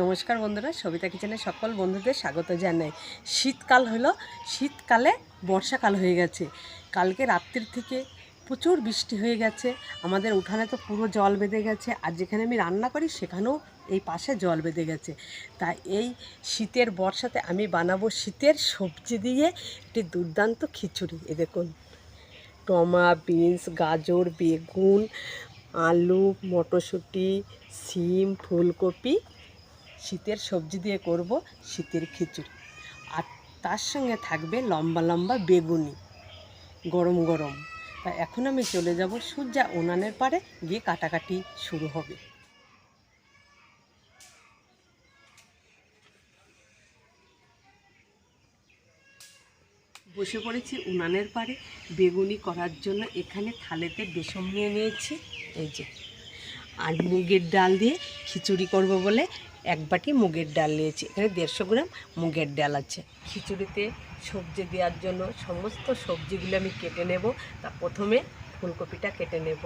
নমস্কার বন্ধুরা, সবিতা কিচেনে সকল বন্ধুদের স্বাগত জানাই। শীতকাল হলো, শীতকালে বর্ষাকাল হয়ে গেছে। কালকে রাত্রির থেকে প্রচুর বৃষ্টি হয়ে গেছে। আমাদের উঠানে তো পুরো জল বেঁধে গেছে, আর যেখানে আমি রান্না করি সেখানেও এই পাশে জল বেঁধে গেছে। তাই এই শীতের বর্ষাতে আমি বানাবো শীতের সবজি দিয়ে একটি দুর্দান্ত খিচুড়ি। এ দেখুন টমা বিনস, গাজর, বেগুন, আলু, মটরশুঁটি, সিম, ফুলকপি শীতের সবজি দিয়ে করব শীতের খিচুড়ি। আর তার সঙ্গে থাকবে লম্বা লম্বা বেগুনি, গরম গরম। তা এখন আমি চলে যাব সূর্যা উনানের পারে গিয়ে কাটাকাটি শুরু হবে। বসে পড়েছি উনানের পারে বেগুনি করার জন্য এখানে থালেতে বেসন নিয়ে নিয়েছি। এই যে। আর মুগের ডাল দিয়ে খিচুড়ি করব বলে এক বাটি মুগের ডাল নিয়েছি। এখানে দেড়শো গ্রাম মুগের ডাল আছে। খিচুড়িতে সবজি দেওয়ার জন্য সমস্ত সবজিগুলো আমি কেটে নেব। তা প্রথমে ফুলকপিটা কেটে নেব।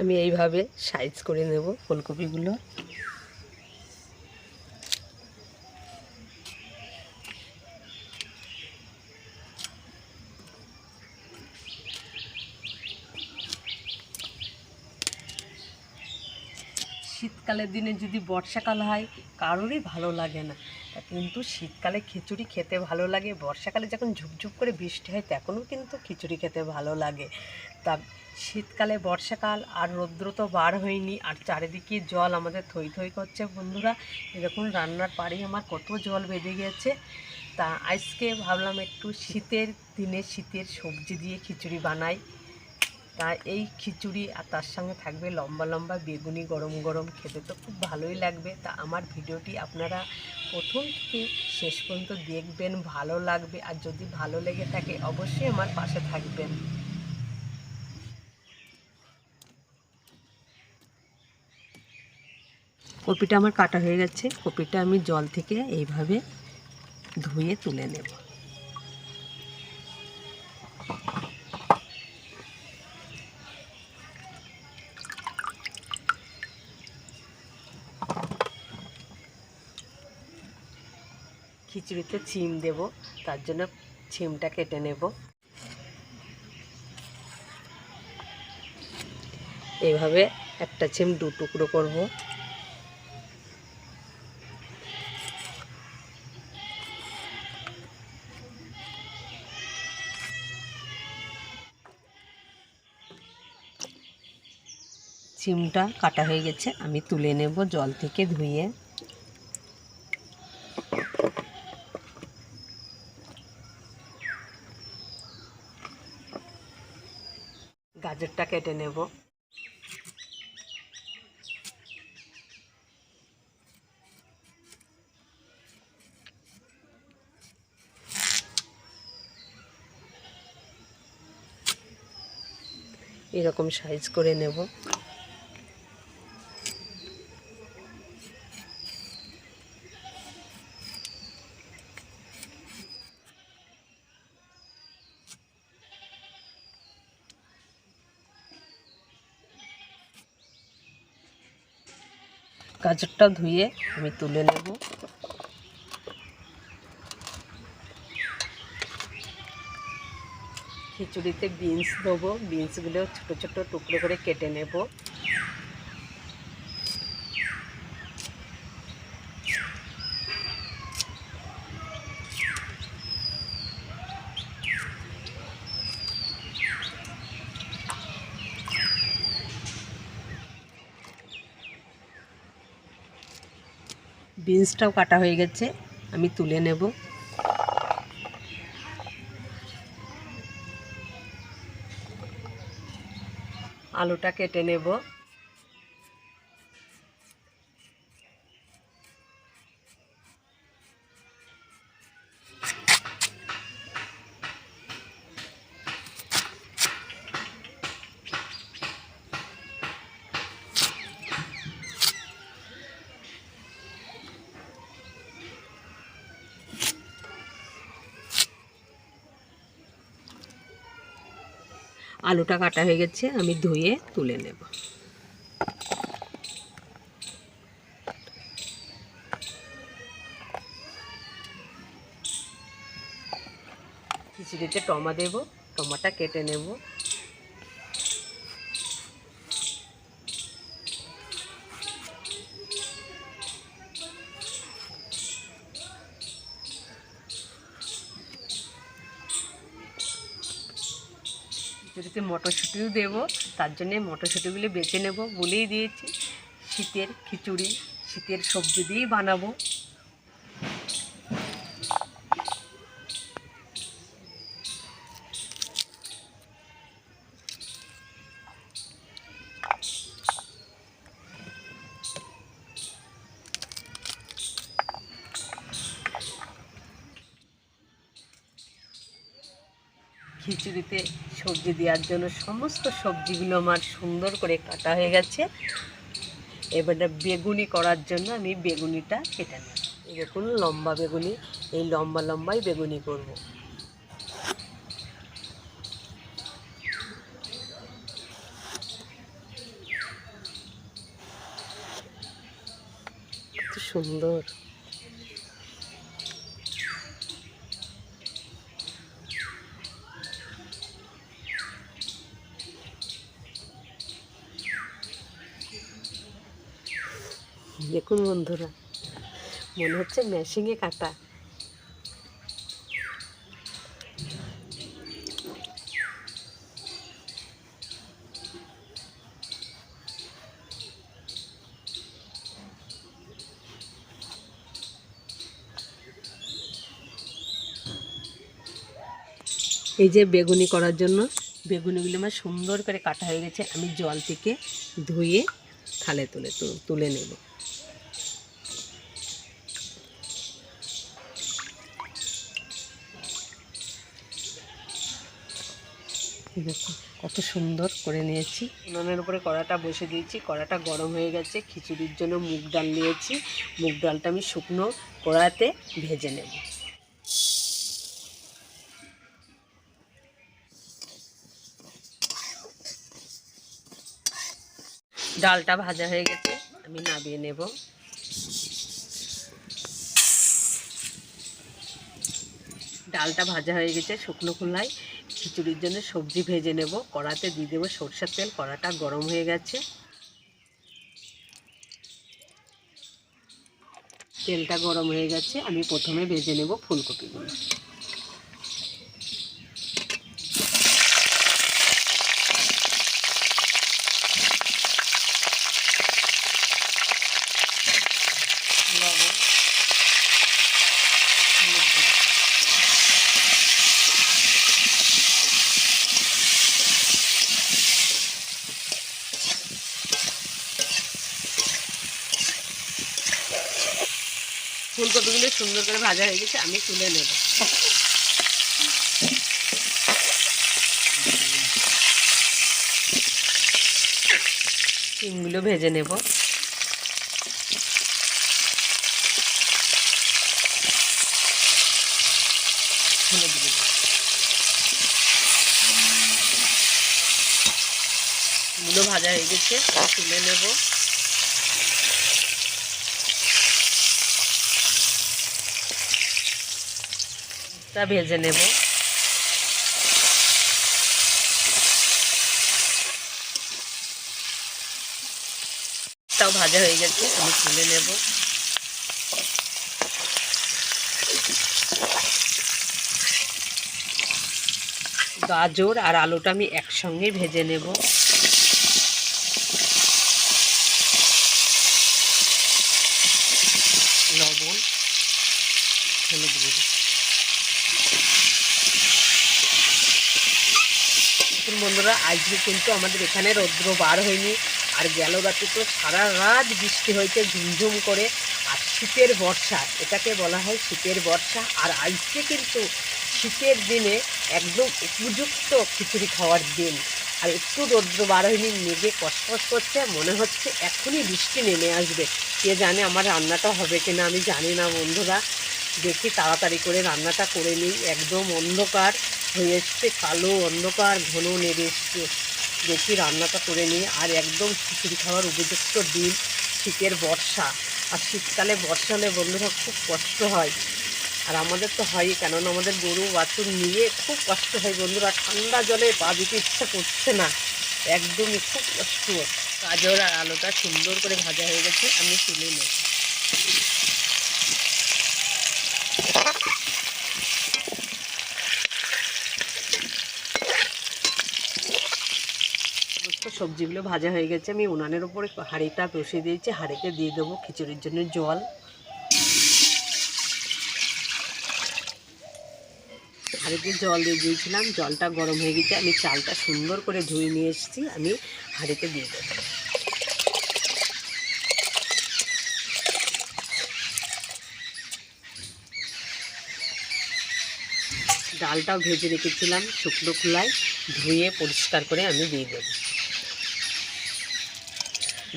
আমি এইভাবে সাইজ করে নেব ফুলকপিগুলো। শীতকালের দিনে যদি বর্ষাকাল হয়, কারোরই ভালো লাগে না। কিন্তু শীতকালে খিচুড়ি খেতে ভালো লাগে, বর্ষাকালে যখন ঝুপঝুপ করে বৃষ্টি হয় তখনও কিন্তু খিচুড়ি খেতে ভালো লাগে। তা শীতকালে বর্ষাকাল আর রৌদ্র তো বার হয়নি, আর চারিদিকে জল আমাদের থই থই করছে বন্ধুরা। এরকম রান্নার পাড়েই আমার কত জল বেঁধে গেছে। তা আজকে ভাবলাম একটু শীতের দিনে শীতের সবজি দিয়ে খিচুড়ি বানাই। তা এই খিচুড়ি আর তার সঙ্গে থাকবে লম্বা লম্বা বেগুনি গরম গরম খেতে তো খুব ভালোই লাগবে। তা আমার ভিডিওটি আপনারা প্রথম থেকে শেষ পর্যন্ত দেখবেন, ভালো লাগবে আর যদি ভালো লেগে থাকে অবশ্যই আমার পাশে থাকবেন। কপিটা আমার কাটা হয়ে গেছে, কপিটা আমি জল থেকে এইভাবে ধুয়ে তুলে নেব। খিচুড়িতে ছিম দেব, তার জন্য ছিমটা কেটে নেব। এইভাবে একটা ছিম দু টুকরো করব। চিমটা কাটা হয়ে গেছে, আমি তুলে নেব জল থেকে ধুয়ে গাজরটা কেটে নেব। এরকম সাইজ করে নেব। গাজরটা ধুয়ে আমি তুলে নেব। খিচুড়িতে বিনস দেবো। বিনসগুলো ছোটো ছোটো টুকরো করে কেটে নেব। বিনসটাও কাটা হয়ে গেছে আমি তুলে নেব। আলুটা কেটে নেব। আলুটা কাটা হয়ে গেছে আমি ধুয়ে তুলে নেব। খিচুড়িতে টমা দেব টমাটা কেটে নেব। খিচুড়িতে মটরশুঁটিও দেবো, তার জন্যে মটরশুঁটিগুলি বেছে নেব, বলেই দিয়েছি। শীতের খিচুড়ি, শীতের সবজি দিয়েই বানাবো। খিচুড়িতে সবজি দেওয়ার জন্য সমস্ত সবজিগুলো আমার সুন্দর করে কাটা হয়ে গেছে। এবারে বেগুনি করার জন্য আমি বেগুনিটা কেটে নেব। দেখুন, লম্বা বেগুনি, এই লম্বা লম্বাই বেগুনি করব। সুন্দর। দেখুন বন্ধুরা, মনে হচ্ছে মেশিনে কাটা। এই যে বেগুনি করার জন্য, বেগুনিগুলো আমার সুন্দর করে কাটা হয়ে গেছে। আমি জল থেকে ধুয়ে থালে তুলে তুলে নেব। কত সুন্দর করে নিয়েছি। উনুনের উপরে কড়াটা বসে দিয়েছি, কড়াটা গরম হয়ে গেছে, খিচুড়ির জন্য মুগ ডাল নিয়েছি। মুগ ডালটা আমি শুকনো কড়াতে ভেজে নেব। ডালটা ভাজা হয়ে গেছে, আমি নামিয়ে নেব। ডালটা ভাজা হয়ে গেছে শুকনো খোলায়। খিচুড়ির জন্য সবজি ভেজে নেব। কড়াতে দিয়ে দেবো সরষের তেল, কড়াটা গরম হয়ে গেছে। তেলটা গরম হয়ে গেছে। আমি প্রথমে ভেজে নেব ফুলকপিগুলো লবণ হলুদ গুঁড়ো। ফুলকপিগুলো সুন্দর করে ভাজা হয়ে গেছে আমি তুলে নেব। শিমগুলো ভেজে নেব। ভাজা হয়ে গেছে তুলে নেব। তা ভেজে নেব। তাও ভাজা হয়ে গেছে, আমি তুলে নেব। গাজর আর আলুটা আমি একসঙ্গে ভেজে নেব লবণ হলুদ গুঁড়ো দেখুন বন্ধুরা, আজকে কিন্তু আমাদের এখানে রৌদ্র বার হয়নি। আর গেল রাতে তো সারা রাত বৃষ্টি হয়েছে, ঝুমঝুম করে। আর শীতের বর্ষা, এটাকে বলা হয় শীতের বর্ষা। আর আজকে কিন্তু শীতের দিনে একদম উপযুক্ত খিচুড়ি খাওয়ার দিন। আর একটু রৌদ্র বার হয়নি, মেঘে কসকস করছে, মনে হচ্ছে এখনই বৃষ্টি নেমে আসবে। কে জানে আমার রান্নাটা হবে কিনা, আমি জানি না বন্ধুরা। দেখি তাড়াতাড়ি করে রান্নাটা করে নিই, একদম অন্ধকার। হয়ে এসছে কালো অন্ধকার ঘন নেড়ে এসছে দেখি রান্নাটা করে নিই। আর একদম খিচুড়ি খাওয়ার উপযুক্ত দিন, শীতের বর্ষা। আর শীতকালে বর্ষা হলে বন্ধুরা খুব কষ্ট হয়। আর আমাদের তো হয়ই, কেননা আমাদের গরু বাছুর নিয়ে খুব কষ্ট হয় বন্ধুরা। ঠান্ডা জলে পা দিতে ইচ্ছা করছে না। একদমই খুব কষ্ট। গাজর আর আলুটা সুন্দর করে ভাজা হয়ে গেছে, আমি তুলে নেব। সমস্ত সবজিগুলো ভাজা হয়ে গেছে। আমি উনানের উপরে হাঁড়িটা বসিয়ে দিয়েছি। হাঁড়িতে দিয়ে দেবো খিচুড়ির জন্য জল। হাঁড়িতে জল দিয়ে দিয়েছিলাম। জলটা গরম হয়ে গেছে। আমি চালটা সুন্দর করে ধুয়ে নিয়ে এসেছি। আমি হাঁড়িতে দিয়ে দেবো। ডালটাও ভেজে রেখেছিলাম শুকনো খোলায়। ধুয়ে পরিষ্কার করে আমি দিয়ে দেব।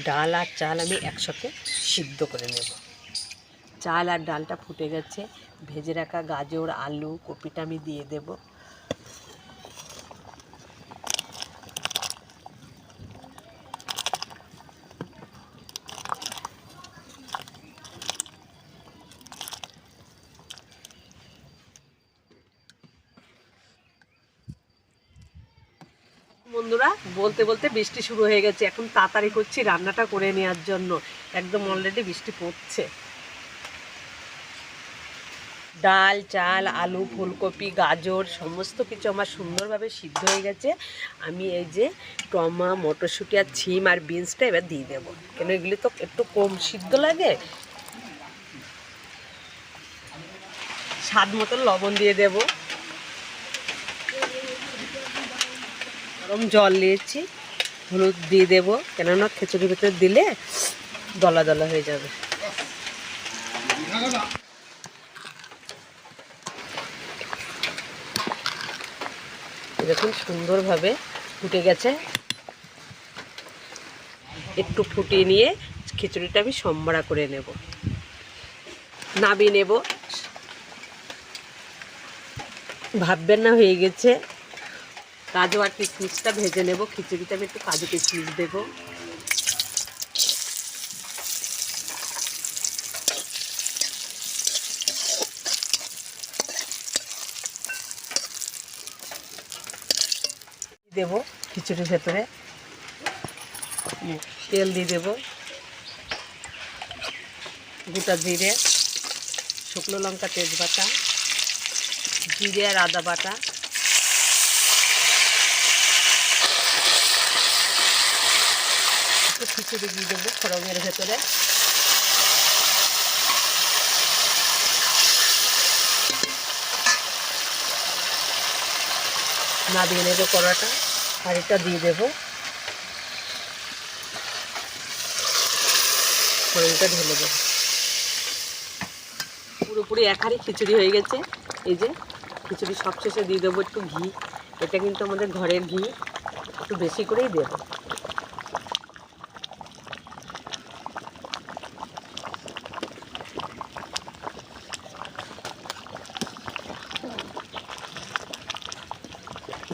ডাল আর চাল আমি একসাথে সিদ্ধ করে নেব। চাল আর ডালটা ফুটে গেছে। ভেজে রাখা গাজর, আলু, কপিটা আমি দিয়ে দেব বন্ধুরা বলতে বলতে বৃষ্টি শুরু হয়ে গেছে। এখন তাড়াতাড়ি করছি রান্নাটা করে নেওয়ার জন্য। একদম অলরেডি বৃষ্টি পড়ছে। ডাল, চাল, আলু, ফুলকপি, গাজর, সমস্ত কিছু আমার সুন্দরভাবে সিদ্ধ হয়ে গেছে। আমি এই যে টমা, মটরশুঁটি আর ছিম আর বিনসটা এবার দিয়ে দেবো। কেন এগুলি তো একটু কম সিদ্ধ লাগে। স্বাদ মতো লবণ দিয়ে দেবো। গরম জল নিয়েছি, হলুদ দিয়ে দেবো, কেননা খিচুড়ির ভিতরে দিলে দলা দলা হয়ে যাবে। দেখুন সুন্দরভাবে ফুটে গেছে। একটু ফুটিয়ে নিয়ে খিচুড়িটা আমি সম্বরা করে নেব। নাবি নেব। ভাববেন না, হয়ে গেছে। কাজু আর কিশমিশটা ভেজে নেব। খিচুড়িতে আমি একটু কাজু কিশমিশ দেবো। দেব খিচুড়ির ভেতরে। তেল দিয়ে দেব। গোটা জিরে, শুকনো লঙ্কা তেজপাতা, জিরে আর আদা বাটা। খিচুড়ি দিয়ে দেবো ফোড়নের ভেতরে। না দিয়ে নেব কড়াটা, হাঁড়িটা দিয়ে দেবো। ফোড়নটা ঢেলে দেবো। পুরোপুরি এক হাঁড়ি খিচুড়ি হয়ে গেছে। এই যে খিচুড়ি সবশেষে দিয়ে দেবো একটু ঘি। এটা কিন্তু আমাদের ঘরের ঘি। একটু বেশি করেই দেবো।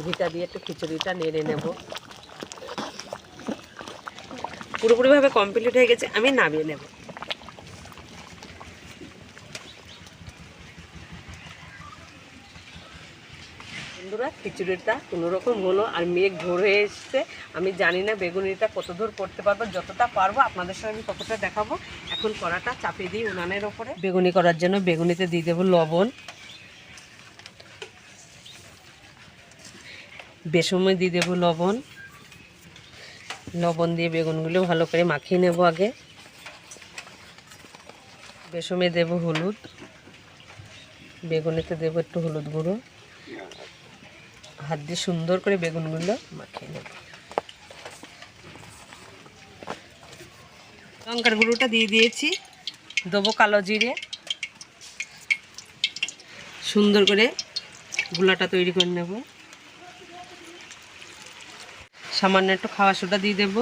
ঘিটা দিয়ে একটু খিচুড়িটা নেড়ে নেব। পুরোপুরিভাবে কমপ্লিট হয়ে গেছে, আমি নামিয়ে নেব। বন্ধুরা, খিচুড়িটা কোনোরকম হলো আর মেঘ হয়ে এসছে। আমি জানি না বেগুনিটা কত দূর করতে পারব, যতটা পারব আপনাদের সঙ্গে আমি ততটা দেখাবো। এখন কড়াটা চাপিয়ে দিই উনানের ওপরে। বেগুনি করার জন্য বেগুনিতে দিয়ে দেবো লবণ। বেসময় দিয়ে দেবো লবণ। লবণ দিয়ে বেগুনগুলো ভালো করে মাখিয়ে নেব আগে। বেসমে দেব হলুদ। বেগুনেতে দেবো একটু হলুদ গুঁড়ো। হাত দিয়ে সুন্দর করে বেগুনগুলো মাখিয়ে নেব। লঙ্কার গুঁড়োটা দিয়ে দিয়েছি। দেবো কালো জিরে। সুন্দর করে গুলাটা তৈরি করে নেব। সামান্য একটু খাওয়া সোটা দিয়ে দেব।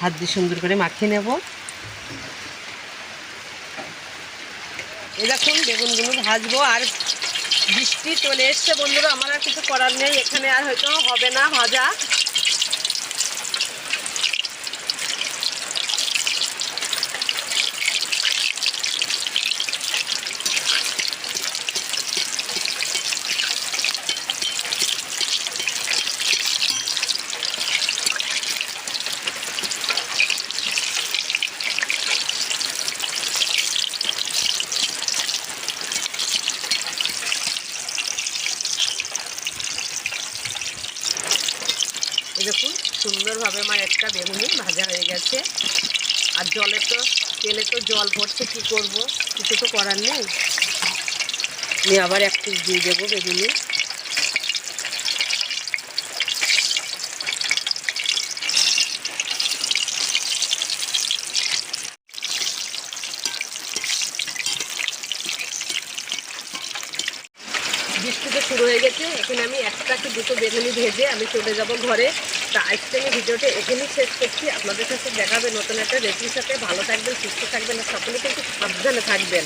হাত দিয়ে সুন্দর করে মাখিয়ে নেব। এরকম বেগুনগুলো ভাজবো আর বৃষ্টি চলে এসছে বন্ধুরা, আমার আর কিছু করার নেই, এখানে আর হয়তো হবে না ভাজা। জলে তো তেলে তো জল পড়ছে কি করব? কিছু তো করার নেই। আমি আবার এক পিস দিয়ে দেবো বেগুনি বৃষ্টি তো শুরু হয়ে গেছে এখানে আমি একটা কি দুটো বেগুনি ভেজে আমি চলে যাব ঘরে। তা আজকে আমি ভিডিওটা এখানেই শেষ করছি। আপনাদের কাছে দেখাবে নতুন একটা রেসিপির সাথে। ভালো থাকবেন, সুস্থ থাকবেন, আর সকলে কিন্তু সাবধানে থাকবেন।